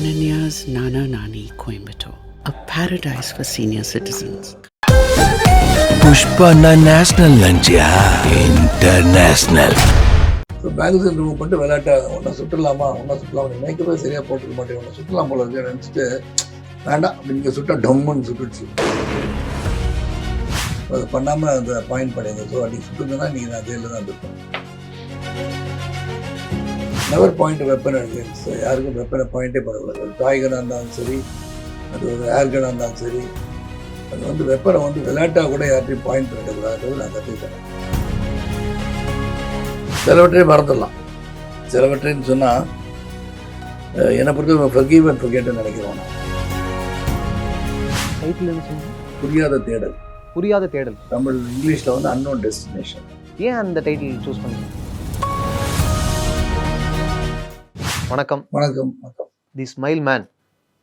Ananya's Nana Nani Coimbatore, a paradise for senior citizens. Pushpa national லஞ்சியா international magazine remove பண்ணிட்டு விளையாட்டா ஒன்றா சுட்டலாமா? ஒன்றா சுட்டலாம்? மேக்கப்பே சரியாக போட்டுக்க மாட்டேன். ஒன்றா சுட்டலாம் போல இருக்கு. நினச்சிட்டு வேண்டாம் அப்படி நீங்கள் சுட்டா டம்முன்னு சுட்டுடுச்சு. அது பண்ணாமல் அந்த பாயிண்ட் பண்ணிங்க ஸோ அன்றைக்கி சுட்டுருந்தேன்னா நீங்கள் நான் ஜெயிலில் தான் இருப்பேன் நெவர் பாயிண்ட் வெப்பன் அகேன்ஸ் யாருக்கும் வெப்பனை பாயிண்டே பண்ணக்கூடாது அது டாய்கனாக இருந்தாலும் சரி அது ஒரு ஏர்கனாக இருந்தாலும் சரி அது வந்து வெப்பனை வந்து விளையாட்டாக கூட யார்ட்டையும் பாயிண்ட் பண்ணிடக்கூடாது நான் கற்றுக்கிட்டேன் சிலவற்றை மறந்துடலாம். சிலவற்றைன்னு சொன்னால் என்னை பொறுத்த ஃபர்கீவ் அண்ட் ஃபர்கெட்னு நினைக்கிறோம் நான். புரியாத தேடல். புரியாத தேடல். தமிழ் இங்கிலீஷில் வந்து அன்னோன் டெஸ்டினேஷன் ஏன் அந்த டைட்டில் சூஸ் பண்ணீங்க? வணக்கம். வணக்கம் வணக்கம். The smile man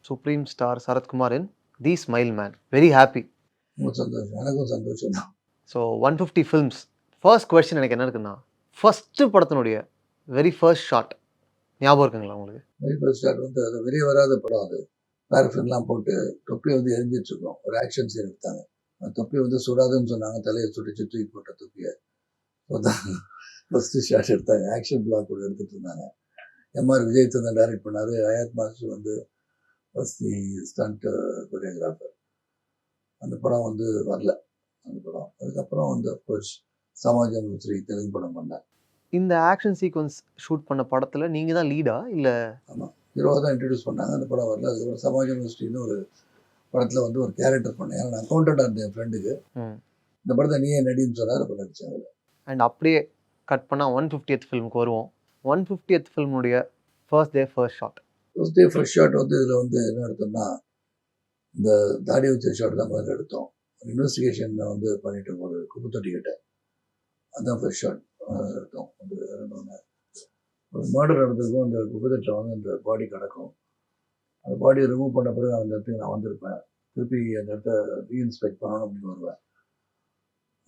supreme star சரத்குமாரின் the smile man very happy ரொம்ப சந்தோஷம். எனக்கும் சந்தோஷம் தான். So one fifty films first question எனக்கு என்ன இருக்குன்னா ஃபஸ்ட்டு படத்தினுடைய வெரி ஃபர்ஸ்ட் ஷாட் ஞாபகம் இருக்குங்களா உங்களுக்கு? வெரி ஃபர்ஸ்ட் ஷாட் வந்து அது வெளியே வராத படம் அது. பேரஃபின்லாம் போட்டு தொப்பி வந்து எரிஞ்சிட்டு இருக்கோம். ஒரு ஆக்ஷன் சீன் எடுத்தாங்க. தொப்பி வந்து சுடாதுன்னு சொன்னாங்க. தலையை சுட்டு தூக்கி போட்ட தொப்பியை. ஃபஸ்ட்டு ஷாட் எடுத்தாங்க. ஆக்ஷன் பிளாக் கூட எடுத்துட்டு இருந்தாங்க. M R Vijay Chandran direct பண்ணாரு. அயாத் மாஸ்டர் வந்து ஃபஸ்ட் ஸ்டண்ட் கொரியோகிராஃபர் அந்த படம் வந்து வரல. அந்த படம். அதுக்கப்புறம் வந்து அஃப்கோர்ஸ் சமாஜம் ஸ்ரீ தெலுங்கு படம் பண்ணேன் இந்த ஆக்ஷன் சீக்வன்ஸ் ஷூட் பண்ண படத்தில் நீங்கள் தான் லீடா இல்லை ஹீரோவாக தான் இன்ட்ரடியூஸ் பண்ணாங்க. அந்த படம் வரல. அதுக்கப்புறம் சமாஜ் யூனிவர்சிட்டின்னு ஒரு படத்தில் வந்து ஒரு கேரக்டர் பண்ணேன். ஏன்னா நான் அக்கௌண்டண்டாக இருந்தேன் என் ஃப்ரெண்டுக்கு. இந்த படத்தை நீயே நடின்னு சொன்னார். அப்போ நடித்தேன் அண்ட் அப்படியே கட் பண்ணால் ஒன் ஃபிஃப்டியத் ஃபில்முக்கு வருவோம். One fiftieth ஃபில்முடைய first day first shot first day first shot வந்து இதில் வந்து என்ன எடுத்தோம்னா இந்த தாடி வச்ச ஷாட் தான் முதல்ல எடுத்தோம். இன்வெஸ்டிகேஷன் வந்து பண்ணிட்டு ஒரு குப்பத்தொட்டி கிட்ட அதுதான் ஃபர்ஸ்ட் ஷாட் எடுத்தோம். ரெண்டு ஒரு மர்டர் நடந்ததுக்கும் அந்த குப்பத்தட்டில் வந்து அந்த பாடி கிடக்கும். அந்த பாடியை ரிமூவ் பண்ண பிறகு அந்த இடத்துக்கு நான் வந்திருப்பேன். திருப்பி அந்த இடத்த ரீஇன்ஸ்பெக்ட் பண்ணணும் அப்படின்னு வருவேன்.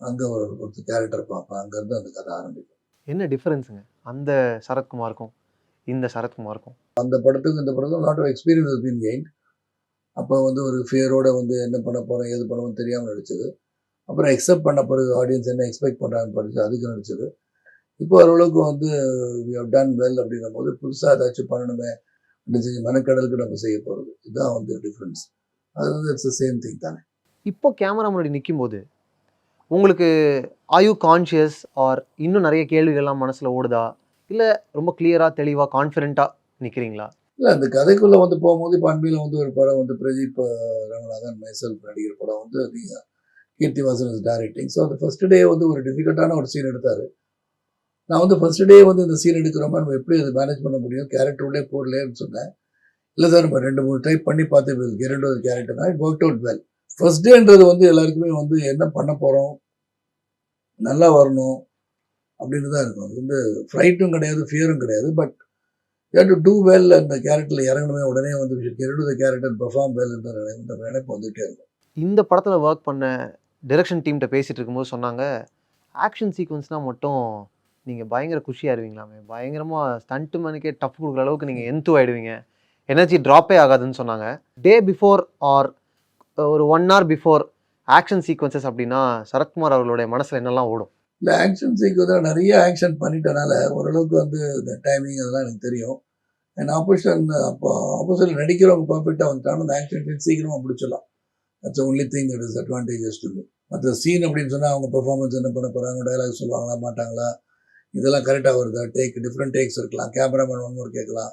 அங்கே ஒரு ஒருத்தர் கேரக்டர் பார்ப்பேன். அங்கேருந்து அந்த கதை ஆரம்பிக்கும். என்ன டிஃபரன்ஸுங்க அந்த சரத்குமாருக்கும் இந்த சரத்குமாருக்கும். அந்த படத்துக்கு இந்த படத்துக்கும் lot of experience been gain அப்போ வந்து ஒரு ஃபியரோட வந்து என்ன பண்ண போகிறோம் ஏது பண்ணுவோம் தெரியாமல் நடிச்சது. அப்புறம் எக்ஸப்ட் பண்ண பிறகு ஆடியன்ஸ் என்ன எக்ஸ்பெக்ட் பண்ணுறாங்கன்னு படிச்சு அதுக்கு நடிச்சது. இப்போ ஓரளவுக்கு வந்து டன் வெல் அப்படின்னும் போது புதுசாக ஏதாச்சும் பண்ணணுமே அப்படின்னு செஞ்சு மெனக்கடலுக்கு நம்ம செய்ய போகிறது இதுதான் வந்து டிஃப்ரென்ஸ் அது வந்து இட்ஸ் சேம் திங் தானே. இப்போ கேமரா முன்னாடி நிற்கும்போது உங்களுக்கு ஆயு கான்ஷியஸ் ஆர் இன்னும் நிறைய கேள்விகள்லாம் மனசில் ஓடுதா? இல்லை ரொம்ப கிளியராக தெளிவாக கான்ஃபிடென்ட்டாக நிற்கிறீங்களா இல்லை அந்த கதைக்குள்ளே வந்து போகும்போது இப்போ அன்பியில் வந்து ஒரு படம் வந்து பிரதீப் ரங்கநாதன் மைசல் நடிகர் படம் வந்து நீங்கள் Keerthi Vasan is directing so அந்த ஃபர்ஸ்ட் டே வந்து ஒரு டிஃபிகல்ட்டான ஒரு சீன் எடுத்தார். நான் வந்து ஃபர்ஸ்ட் டே வந்து இந்த சீன் எடுக்கிறோமா நம்ம எப்படி அதை மேனேஜ் பண்ண முடியும்? கேரக்டர் உள்ளே போடலேன்னு சொன்னேன். இல்லை சார் நம்ம ரெண்டு மூணு டைப் பண்ணி பார்த்து will கேரக்டர்னா it work out well first டேன்றது வந்து எல்லாருக்குமே வந்து என்ன பண்ண போகிறோம் நல்லா வரணும் அப்படின்னு தான் இருக்கும். அது வந்து ஃப்ளைட்டும் கிடையாது ஃபியரும் கிடையாது. But you to do well அந்த கேரக்டரில் இறங்கணுமே உடனே வந்து கெரண்ட் த கேரக்டர் பெர்ஃபார்ம் வெல் என்ற நினைப்பு வந்துகிட்டே இருக்கும். இந்த படத்தில் ஒர்க் பண்ண டிரெக்ஷன் டீம்கிட்ட பேசிகிட்டு இருக்கும்போது சொன்னாங்க ஆக்ஷன் சீக்வன்ஸ்னால் மட்டும் நீங்கள் பயங்கர குஷியாக இருவீங்களாமே பயங்கரமாக ஸ்டண்ட் மேனுக்கே டஃப் கொடுக்குற அளவுக்கு நீங்கள் எந்து ஆகிடுவீங்க எனர்ஜி ட்ராப்பே ஆகாதுன்னு சொன்னாங்க. டே பிஃபோர் ஆர் ஒரு one hour before action sequences அப்படின்னா சரத்குமார் அவர்களுடைய மனசில் என்னெல்லாம் ஓடும்? இந்த ஆக்ஷன் சீக்வன்ஸ் நிறைய ஆக்ஷன் பண்ணிட்டனால ஓரளவுக்கு வந்து இந்த டைமிங் அதெல்லாம் எனக்கு தெரியும். அண்ட் ஆப்போசிஷன் அப்போ ஆப்போசிட்டில் நடிக்கிறவங்க பர்ஃபெக்டாக வந்துட்டாலும் அந்த ஆக்ஷன் சீக்கிரமாக முடிச்சிடலாம். That's only thing it is advantages to மற்ற சீன் அப்படின்னு சொன்னால் அவங்க பெர்ஃபார்மன்ஸ் என்ன பண்ண போகிறாங்க டைலாக் சொல்லுவாங்களா மாட்டாங்களா? இதெல்லாம் கரெக்டாக வருதா? டேக் டிஃப்ரெண்ட் டேக்ஸ் இருக்கலாம். கேமராமேன் ஒன் ஒரு கேட்கலாம்.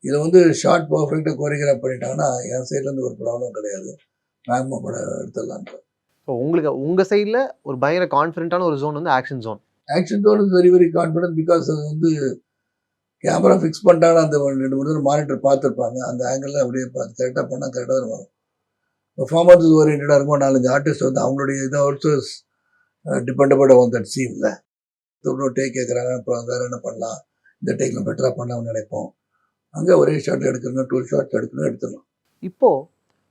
இதில் வந்து ஷார்ட் பர்ஃபெக்டாக கோரியோகிராஃப் பண்ணிட்டாங்கன்னா என் சைட்லேருந்து ஒரு ப்ராப்ளம் கிடையாது. மேக்மா படம் எடுத்துடலான்ட்டு ஸோ உங்களுக்கு உங்கள் சைடில் ஒரு பயங்கர கான்ஃபிடென்ட்டான ஒரு ஜோன் வந்து action zone action தோன் is very very confident because அது வந்து கேமரா ஃபிக்ஸ் பண்ணிட்டாங்கன்னா அந்த ரெண்டு மூணு மானிட்டர் பார்த்துருப்பாங்க. அந்த ஆங்கிளில் அப்படியே பார்த்து கரெக்டாக பண்ணால் கரெக்டாக தான் வரும். பெர்ஃபார்மன்ஸ் ஓரியன்டாக இருக்கும் நாலஞ்சு ஆர்டிஸ்ட் வந்து அவங்களுடைய இதை ஆல்சோ டிபெண்டபட் ஆன் தட் சீனில் இன்னொரு டேக் கேட்குறாங்க அப்புறம் வேறு என்ன பண்ணலாம்? இந்த டேக்கில் பெட்டராக பண்ணலாம்னு நினைப்போம். அங்கே ஒரே ஷாட் எடுக்கணும் டூ ஷாட் எடுக்கணும் எடுத்துடலாம். இப்போது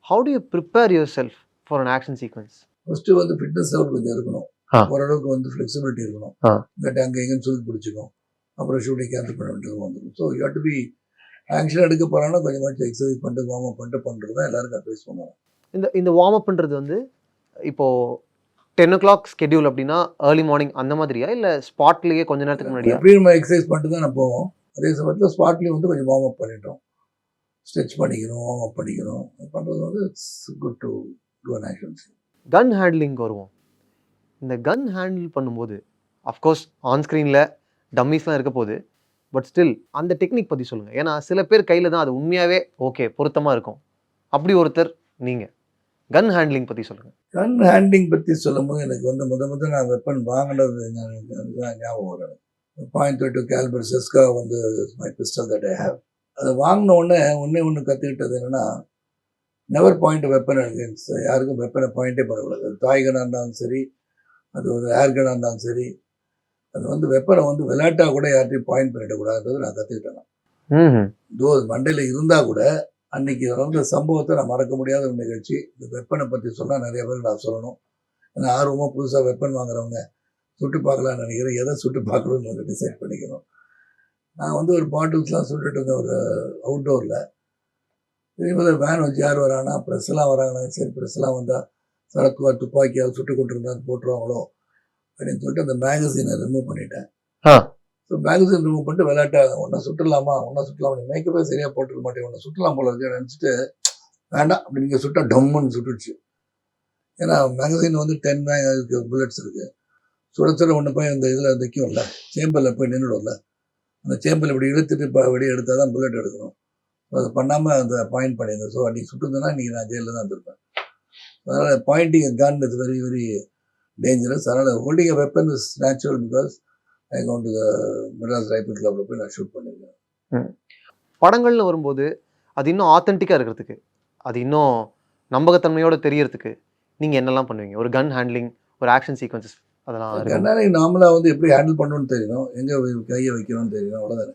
how do you prepare yourself for an action sequence first வந்து ஃபிட்னஸ் லெவல் கொஞ்சம் இருக்கணும். ஓரளவுக்கு வந்து ஃப்ளெக்சிபிலிட்டி இருக்கணும். இல்லாட்டி அங்கே எங்கேயும் சுருக்கி பிடிச்சிக்கும் அப்புறம் ஷூட்டிங் கேன்சல் பண்ண வேண்டியது வந்துடும். So you to be action எடுக்க போகிறாங்கன்னா கொஞ்சமாச்சும் எக்ஸசைஸ் பண்ணிட்டு வார்ம் அப் பண்ணிட்டு பண்ணுறது தான் எல்லாருக்கும் அட்வைஸ் பண்ணுவாங்க. இந்த இந்த வார்ம் அப்ன்றது வந்து இப்போ டென் ஓ கிளாக் ஸ்கெடியூல் அப்படின்னா ஏர்லி மார்னிங் அந்த மாதிரியா? இல்லை ஸ்பாட்லேயே கொஞ்ச நேரத்துக்கு முன்னாடியா? எப்படியும் நம்ம எக்ஸசைஸ் பண்ணிட்டு தான் நான் போவோம். அதே சமயத்தில் ஸ்பாட்லேயும் வந்து கொஞ்சம் வார்ம் அப் பண்ணிட்டோம். வார்ம் அப் பண்ணிக்கணும் பண்ணுறது வந்து it's good to do an actions gun handling வருவோம். இந்த கன் ஹேண்டில் பண்ணும்போது அஃப்கோர்ஸ் ஆன் ஸ்க்ரீனில் டம்மிஸ்லாம் இருக்க போகுது. பட் ஸ்டில் அந்த டெக்னிக் பற்றி சொல்லுங்கள் ஏன்னா சில பேர் கையில் தான் அது உண்மையாகவே ஓகே பொருத்தமாக இருக்கும். அப்படி ஒருத்தர் நீங்கள் கன் ஹேண்ட்லிங் பற்றி சொல்லுங்கள் கன் ஹேண்டிங் பற்றி சொல்லும்போது எனக்கு வந்து முத முத நான் வெப்பன் வாங்கினது ஞாபகம் வரும் பாயிண்ட் டூ கேல்பர் செஸ்கா வந்து my pistol that I have அதை வாங்கின உடனே ஒன்றே ஒன்று கற்றுக்கிட்டது என்னென்னா நெவர் பாயிண்ட் வெப்பன் அகேன்ஸ்ட் யாருக்கும் வெப்பனை பாயிண்டே பண்ணக்கூடாது. அது தாய் கனாக இருந்தாலும் சரி அது ஒரு ஏர் கனாக இருந்தாலும் சரி அது வந்து வெப்பனை வந்து விளையாட்டாக கூட யார்ட்டையும் பாயிண்ட் பண்ணிடக்கூடாதுன்றது நான் கற்றுக்கிட்டேன் தோ மண்டையில் இருந்தால் கூட அன்னைக்கு நடந்த சம்பவத்தை நான் மறக்க முடியாத ஒரு நிகழ்ச்சி. இந்த வெப்பனை பற்றி சொன்னால் நிறைய பேர் நான் சொல்லணும். ஏன்னா ஆர்வமாக புதுசாக வெப்பன் வாங்குறவங்க சுட்டு பார்க்கலாம்னு நினைக்கிறேன். எதை சுட்டு பார்க்கணும்னு டிசைட் பண்ணிக்கணும். நான் வந்து ஒரு பாட்டில்ஸ்லாம் சுட்டுட்டு இருந்தேன் ஒரு அவுட்டோரில் இதேமாதிரி வேன் வச்சு யார் வராங்கன்னா ப்ரெஸ்லாம் வராங்கன்னா சரி ப்ரெஸ்லாம் வந்தால் சரத்குமார் துப்பாக்கியால் சுட்டு கொண்டிருந்தான்னு போட்டுருவாங்களோ அப்படின்னு சொல்லிட்டு அந்த மேகசினை ரிமூவ் பண்ணிட்டேன். ஸோ மேகசின் ரிமூவ் பண்ணிட்டு விளையாட்டாக ஒன்றை சுட்டுலாமா? ஒன்றா சுட்டலாமா? மேக்கப்பே சரியாக போட்டுக்க மாட்டேன். ஒன்று சுட்டலாம் போல இருக்கு நினச்சிட்டு வேண்டாம் அப்படி நீங்கள் சுட்டா டம்முன்னு சுட்டுடுச்சு. ஏன்னா மேகசின் வந்து டென் புல்லட்ஸ் இருக்குது சுட சுட ஒன்று போய் அந்த இதில் நிற்கும்ல சேம்பரில் போய் நின்றுடும்ல அந்த சேம்பரில் இப்படி இழுத்துட்டு இப்போ வெளியே எடுத்தால் தான் புல்லட் எடுக்கணும் அது பண்ணாமல் அந்த பாயிண்ட் பண்ணியிருந்தேன் ஸோ அன்றைக்கி சுட்டுருந்தேன்னா இன்றைக்கி நான் ஜெயிலில் தான் இருந்திருப்பேன். அதனால் pointing gun is very very dangerous அதனால் holding a weapon is natural because I count the Madras rifle கிளப்பில் போய் நான் ஷூட் பண்ணியிருக்கேன் படங்கள்னு வரும்போது அது இன்னும் ஆத்தென்டிக்காக இருக்கிறதுக்கு அது இன்னும் நம்பகத்தன்மையோடு தெரியறதுக்கு நீங்கள் என்னெல்லாம் பண்ணுவீங்க? ஒரு கன் ஹேண்ட்லிங் ஒரு ஆக்ஷன் சீக்வன்சஸ் அதெல்லாம் கண்ணாடி நார்மலாக வந்து எப்படி ஹேண்டில் பண்ணணும்னு தெரியணும் எங்கே கையை வைக்கணும்னு தெரியணும் அவ்வளோதானே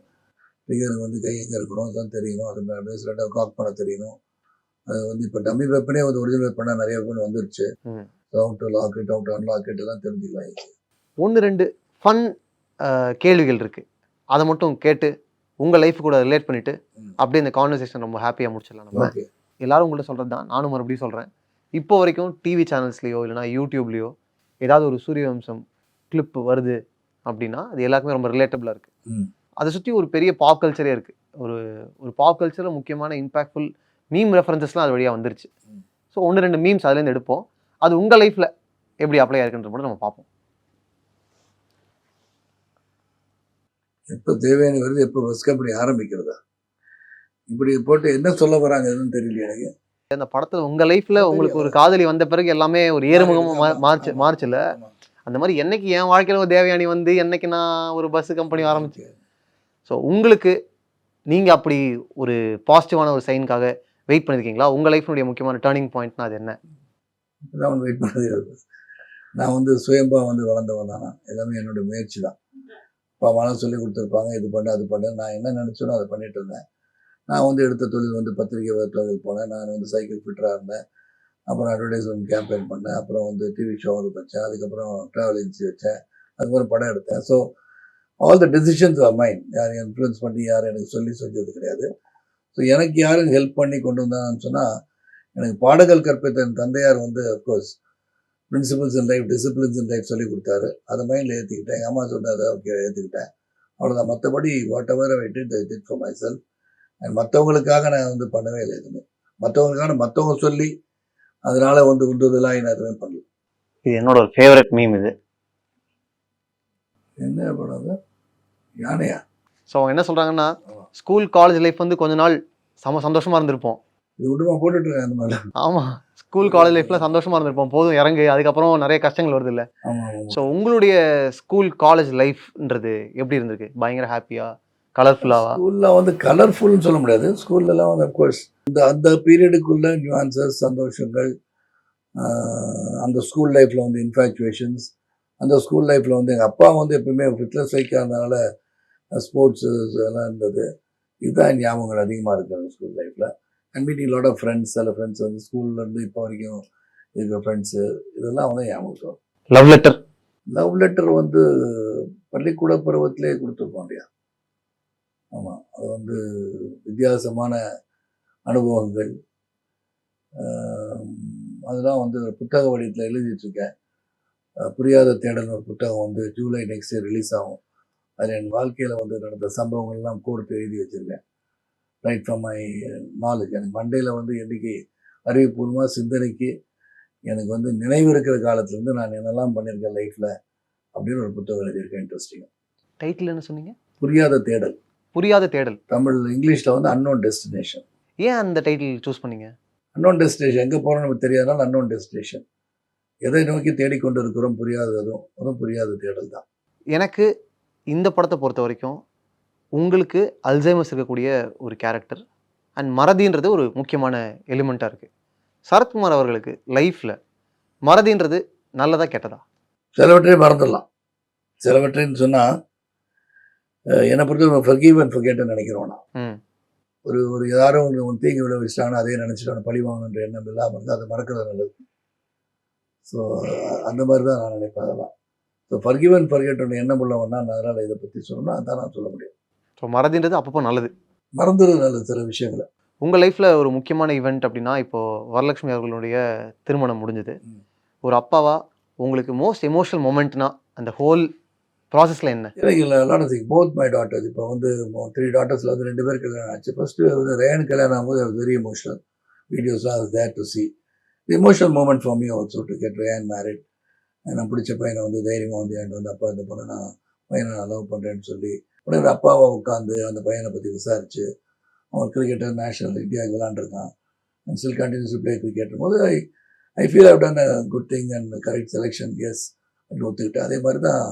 ட்ரிகருக்கு வந்து கை எங்கே இருக்கணும்? அதுதான் தெரியணும் அது பேசுகிறதா காக் பண்ண தெரியணும் அது வந்து இப்போ டம்மி வெப்பனே வந்து ஒரிஜினல் வெப்பனாக நிறைய வெப்பன் வந்துருச்சு. ம். Out lock it out unlock it எல்லாம் தெரிஞ்சுக்கலாம். ஒன்று ரெண்டு ஃபன் கேள்விகள் இருக்குது அதை மட்டும் கேட்டு உங்கள் லைஃப் கூட ரிலேட் பண்ணிவிட்டு. அப்படியே இந்த கான்வர்சேஷன் ரொம்ப ஹாப்பியாக முடிச்சிடலாம் நம்ம. எல்லாரும் உங்கள்ட்ட சொல்கிறது தான் நானும் மறுபடியும் சொல்கிறேன் இப்போ வரைக்கும் டிவி சேனல்ஸ்லேயோ இல்லைனா யூடியூப்லேயோ ஏதாவது ஒரு சூரியவம்சம் கிளிப் வருது அப்படின்னா அது எல்லாருக்குமே ரொம்ப ரிலேட்டபிளாக இருக்குது. அதை சுற்றி ஒரு பெரிய பாப் கல்ச்சரே இருக்குது ஒரு ஒரு பாப் கல்ச்சரில் முக்கியமான இம்பாக்ட்ஃபுல் மீம் ரெஃபரன்சஸ்லாம் அது வழியாக வந்துருச்சு. ஸோ ஒன்று ரெண்டு மீம்ஸ் அதுலேருந்து எடுப்போம். அது உங்கள் லைஃப்பில் எப்படி அப்ளை ஆயிருக்குன்றது மட்டும் நம்ம பார்ப்போம். எப்போ தேவையான வருது எப்போ பஸ் கம்பெனி ஆரம்பிக்கிறதா? இப்படி போட்டு என்ன சொல்ல வராங்க எதுவும் தெரியல எனக்கு. அந்த படத்தில் உங்கள் லைஃப்பில் உங்களுக்கு ஒரு காதலி வந்த பிறகு எல்லாமே ஒரு ஏறுமுகமாக மா மார்ச் ஆமா. அந்த மாதிரி என்னைக்கு என் வாழ்க்கையில் ஒரு தேவயானி வந்து என்னைக்கு நான் ஒரு பஸ் கம்பெனி ஆரம்பிச்சு ஸோ உங்களுக்கு நீங்கள் அப்படி ஒரு பாசிட்டிவான ஒரு சைனுக்காக வெயிட் பண்ணியிருக்கீங்களா உங்கள் லைஃப்னுடைய முக்கியமான டேர்னிங் பாயிண்ட்னா அது என்ன? இப்பதான் வெயிட் பண்ணது. நான் வந்து சுயம்பா வந்து வளர்ந்தவன் தானா எல்லாமே என்னோட முயற்சி தான். அப்பா அம்மாலாம் சொல்லி கொடுத்துருப்பாங்க இது பண்ணு அது பண்ணு நான் என்ன நினச்சேனோ அதை பண்ணிட்டு இருந்தேன். நான் வந்து எடுத்த தொழில் வந்து பத்திரிகை தொழில் போனேன். நான் வந்து சைக்கிள் ஃபிட்டராக இருந்தேன். அப்புறம் அட்வர்டைஸ்மெண்ட் கேம்பெயின் பண்ணேன். அப்புறம் வந்து டிவி ஷோ வச்சேன். அதுக்கப்புறம் ட்ராவல் ஏஜென்சி வச்சேன். அதுக்கப்புறம் படம் எடுத்தேன். So all the decisions are mind யார் இன்ஃப்ளூயன்ஸ் பண்ணி யாரும் எனக்கு சொல்லி செஞ்சது கிடையாது. ஸோ எனக்கு யாரும் ஹெல்ப் பண்ணி கொண்டு வந்தாங்கன்னு சொன்னால் எனக்கு பாடங்கள் கற்பித்த என் தந்தையார் வந்து of course principles in life disciplines in life சொல்லி கொடுத்தாரு. அதை மைண்டில் ஏற்றிக்கிட்டேன் எங்கள் அம்மா சொன்னதை ஓகே ஏற்றுக்கிட்டேன் அவ்வளோதான் மற்றபடி whatever I did I did for myself மற்றவங்களுக்காக நான் வந்து பண்ணவே இல்லை எதுவுமே. மற்றவங்களுக்காக மற்றவங்க சொல்லி அதனால வந்து உண்டுதலாக நான் எதுவுமே பண்ணல. இது என்னோட ஒரு ஃபேவரட் மீம் இது. என்ன படம் அது? யானையா? ஸோ அவங்க என்ன சொல்கிறாங்கன்னா ஸ்கூல் காலேஜ் லைஃப் வந்து கொஞ்ச நாள் செம சந்தோஷமாக இருந்திருப்போம். இது விட்டுமா போட்டுட்ருக்கேன் அந்த மாதிரி. ஆமாம் ஸ்கூல் காலேஜ் லைஃப்பில் சந்தோஷமாக இருந்திருப்போம். போதும் இறங்கு. அதுக்கப்புறம் நிறைய கஷ்டங்கள் வருது இல்லை. ஸோ உங்களுடைய ஸ்கூல் காலேஜ் லைஃப்ன்றது எப்படி இருந்திருக்கு? பயங்கர ஹாப்பியா கலர்ஃபுல்லாவா ஸ்கூலில் வந்து கலர்ஃபுல்னு சொல்ல முடியாது. ஸ்கூல்லலாம் வந்து அஃப்கோர்ஸ் இந்த அந்த பீரியடுக்குள்ள நியூஆன்சஸ் சந்தோஷங்கள் அந்த ஸ்கூல் லைஃப்பில் வந்து இன்ஃபேச்சுவேஷன்ஸ் அந்த ஸ்கூல் லைஃப்பில் வந்து எங்கள் அப்பா வந்து எப்பவுமே ஃபிட்னஸ் வைக்க இருந்தனால ஸ்போர்ட்ஸு எல்லாம் இருந்தது. இதுதான் ஞாபகங்கள் அதிகமாக இருக்குது ஸ்கூல் லைஃப்பில் and meeting lot of friends சில ஃப்ரெண்ட்ஸ் வந்து ஸ்கூல்லேருந்து இப்போ வரைக்கும் இருக்கிற ஃப்ரெண்ட்ஸு இதெல்லாம் வந்து ஞாபகம். லவ் லெட்டர் லவ் லெட்டர் வந்து பள்ளிக்கூட பருவத்திலே கொடுத்துருப்போம் இல்லையா? ஆமாம் அது வந்து வித்தியாசமான அனுபவங்கள். அதெல்லாம் வந்து புத்தக வடிவத்தில் எழுதிட்டுருக்கேன். புரியாத தேடல் ஒரு புத்தகம் வந்து ஜூலை நெக்ஸ்ட் இயர் ரிலீஸ் ஆகும். அதில் என் வாழ்க்கையில் வந்து நடந்த சம்பவங்கள்லாம் கோர்த்து எழுதி வச்சுருக்கேன். ரைட் ஃப்ரம் மை நாலேஜ் எனக்கு மண்டையில் வந்து என்றைக்கு அறிவுபூர்வமாக சிந்தனைக்கு எனக்கு வந்து நினைவு இருக்கிற காலத்துலேருந்து நான் என்னெல்லாம் பண்ணியிருக்கேன் லைஃப்பில் அப்படின்னு ஒரு புத்தகம் எழுதியிருக்கேன் இன்ட்ரெஸ்டிங் டைட்டில் என்ன சொன்னீங்க? புரியாத தேடல். புரியாத தேடல். தமிழ் இங்கிலீஷில் வந்து அன்னோன் டெஸ்டினேஷன் ஏன் அந்த டைட்டில் சூஸ் பண்ணீங்க? அன்னோன் டெஸ்டினேஷன் எங்கே போகிறோம் நமக்கு தெரியாதனால அன்னோன் டெஸ்டினேஷன் எதை நோக்கி தேடிக்கொண்டு இருக்கிறோம் புரியாததும் அதுவும் புரியாத தேடல் தான் எனக்கு இந்த படத்தை பொறுத்த வரைக்கும் உங்களுக்கு அல்சைமஸ் இருக்கக்கூடிய ஒரு கேரக்டர் அண்ட் மறதின்றது ஒரு முக்கியமான எலிமெண்ட்டாக இருக்குது சரத்குமார் அவர்களுக்கு லைஃப்பில் மறதின்றது நல்லதா கெட்டதா? சிலவற்றை மறந்துடலாம். சிலவற்றைன்னு சொன்னால் என்னை பொறுத்த ஃபர்கீவ் அண்ட் ஃபர்கேட்னு நினைக்கிறோம் நான். ஒரு ஒரு யாரும் ஒன்று தீங்கு விட வச்சிட்டாங்கன்னா அதே நினச்சிட்டு பழி வாங்கணுன்ற எண்ணம் இல்லாமல் இருந்தால் அதை மறக்கிறது நல்லது. ஸோ அந்த மாதிரி தான் நான் நினைப்பேன் அதெல்லாம். ஸோ ஃபர்கிவ் அண்ட் ஃபர்கேட்டோட எண்ணம் உள்ளவன்னா நான் அதனால் இதை பற்றி சொல்லணும்னா அதான் நான் சொல்ல முடியும். ஸோ மறதின்றது அப்பப்போ நல்லது. மறந்துடுறது நல்லது சில விஷயங்களை. உங்கள் லைஃப்பில் ஒரு முக்கியமான ஈவெண்ட் அப்படின்னா இப்போது வரலட்சுமி அவர்களுடைய திருமணம் முடிஞ்சது. ஒரு அப்பாவா உங்களுக்கு மோஸ்ட் எமோஷனல் மூமெண்ட்னா அந்த ஹோல் ப்ராசஸில் என்ன? இல்லை lot of both my daughters இப்போ வந்து த்ரீ டாட்டர்ஸில் வந்து ரெண்டு பேர் கல்யாணம் ஆச்சு. ஃபஸ்ட்டு வந்து ரேன் கல்யாணம் ஆகும்போது வெரி எமோஷனல் வீடியோஸ்லாம் there to see emotional moment for me also to get ran married நான் பிடிச்ச பையனை வந்து தைரியமாக வந்து என்கிட்ட வந்து அப்பா இந்த பொண்ணை நான் பையனை நான் லவ் பண்ணுறேன்னு சொல்லி உடனே அப்பாவை உட்காந்து அந்த பையனை பற்றி விசாரிச்சு அவன் கிரிக்கெட்டர் நேஷனல் இந்தியாவுக்கு விளாண்டுருக்கான் and still continues play cricket போது I I feel have done a good thing and correct selection yes அப்படின்னு ஒத்துக்கிட்டேன். அதே மாதிரி தான்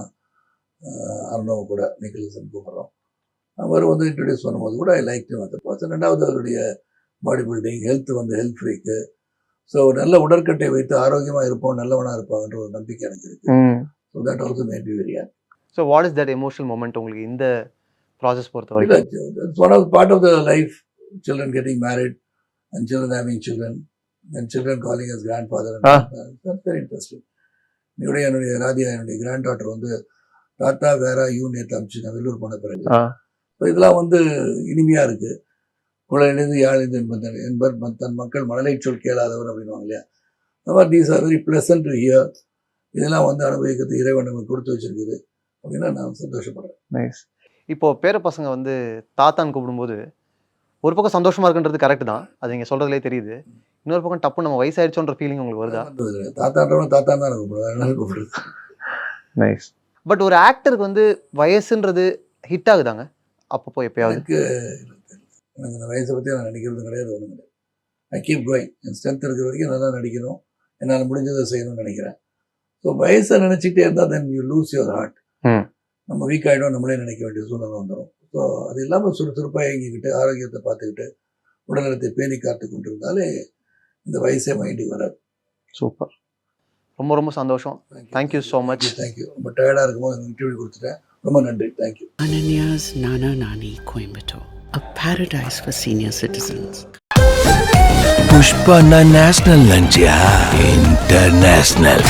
அருணவ கூட நிக்கல்சன் கூப்பிட்றோம். அவர் வந்து இன்ட்ரடியூஸ் பண்ணும்போது கூட ஐ லைக் அந்த பர்சன் ரெண்டாவது அவருடைய பாடி பில்டிங் ஹெல்த் வந்து ஹெல்த் ஃப்ரீக்கு ஸோ நல்ல உடற்கட்டை வைத்து ஆரோக்கியமாக இருப்போம் நல்லவனாக இருப்பாங்கன்ற ஒரு நம்பிக்கை எனக்கு இருக்குது so that also made be very so what is that emotional moment உங்களுக்கு இந்த ப்ராசஸ் பொறுத்த வரைக்கும்? life, children getting married and children having children and children calling us grandfather and Ah. grandparents. That's very interesting. என்னுடைய என்னுடைய ராதியா என்னுடைய granddaughter வந்து தாத்தா வேற யூ நேற்று அமிச்சு நான் வெள்ளூர் போன பிறகு. So இதெல்லாம் வந்து இனிமையா இருக்கு. குழந்தைந்து யாழிந்து என்பதன் என்பர் தன் மக்கள் மழலை சொல் கேளாதவர் அப்படின்வாங்க இல்லையா? அந்த மாதிரி these are very pleasant to hear இதெல்லாம் வந்து அனுபவிக்கிறது இறைவன் நமக்கு கொடுத்து வச்சிருக்குது. அப்படின்னா நான் சந்தோஷப்படுறேன். நைஸ் இப்போ பேர பசங்க வந்து தாத்தான்னு கூப்பிடும்போது ஒரு பக்கம் சந்தோஷமா இருக்குன்றது கரெக்ட் தான். அது நீங்க சொல்றதுலே தெரியுது. இன்னொரு பக்கம் டப்பு நம்ம வயசாயிடுச்சோன்ற ஃபீலிங் உங்களுக்கு வருதா. தாத்தான்றவன் தாத்தா தான் கூப்பிடுவேன். கூப்பிடுறது. நைஸ் பட் ஒரு ஆக்டருக்கு வந்து வயசுன்றது ஹிட் ஆகுதாங்க? அப்பப்போ எப்பயாவது? எனக்கு எனக்கு இந்த வயசை பற்றி நான் நினைக்கிறது கிடையாது ஒன்றும் கிடையாது. ஐ கீப் கோயிங் என் ஸ்ட்ரென்த் இருக்கிற வரைக்கும் நல்லா நடிக்கணும். என்னால் முடிஞ்சதை செய்யணும்னு நினைக்கிறேன். ஸோ வயசை நினச்சிக்கிட்டே இருந்தால் then you lose your heart. நம்ம வீக் ஆகிடும் நம்மளே நினைக்க வேண்டிய சூழ்நிலை வந்துடும் ஸோ அது இல்லாமல் சுறுசுறுப்பாக இயங்கிக்கிட்டு ஆரோக்கியத்தை பார்த்துக்கிட்டு உடல்நலத்தை பேணி காத்து கொண்டிருந்தாலே இந்த வயசே மைண்டுக்கு வராது. சூப்பர். ரொம்ப ரொம்ப சந்தோஷம். தேங்க்யூ ஸோ மச் தேங்க்யூ ரொம்ப டயர்டாக இருக்கும்போது இன்டர்வியூ கொடுத்துட்டேன். ரொம்ப நன்றி. Thank you Ananya's Nana Nani Coimbatore a paradise for senior citizens Pushpa national Nanjiah international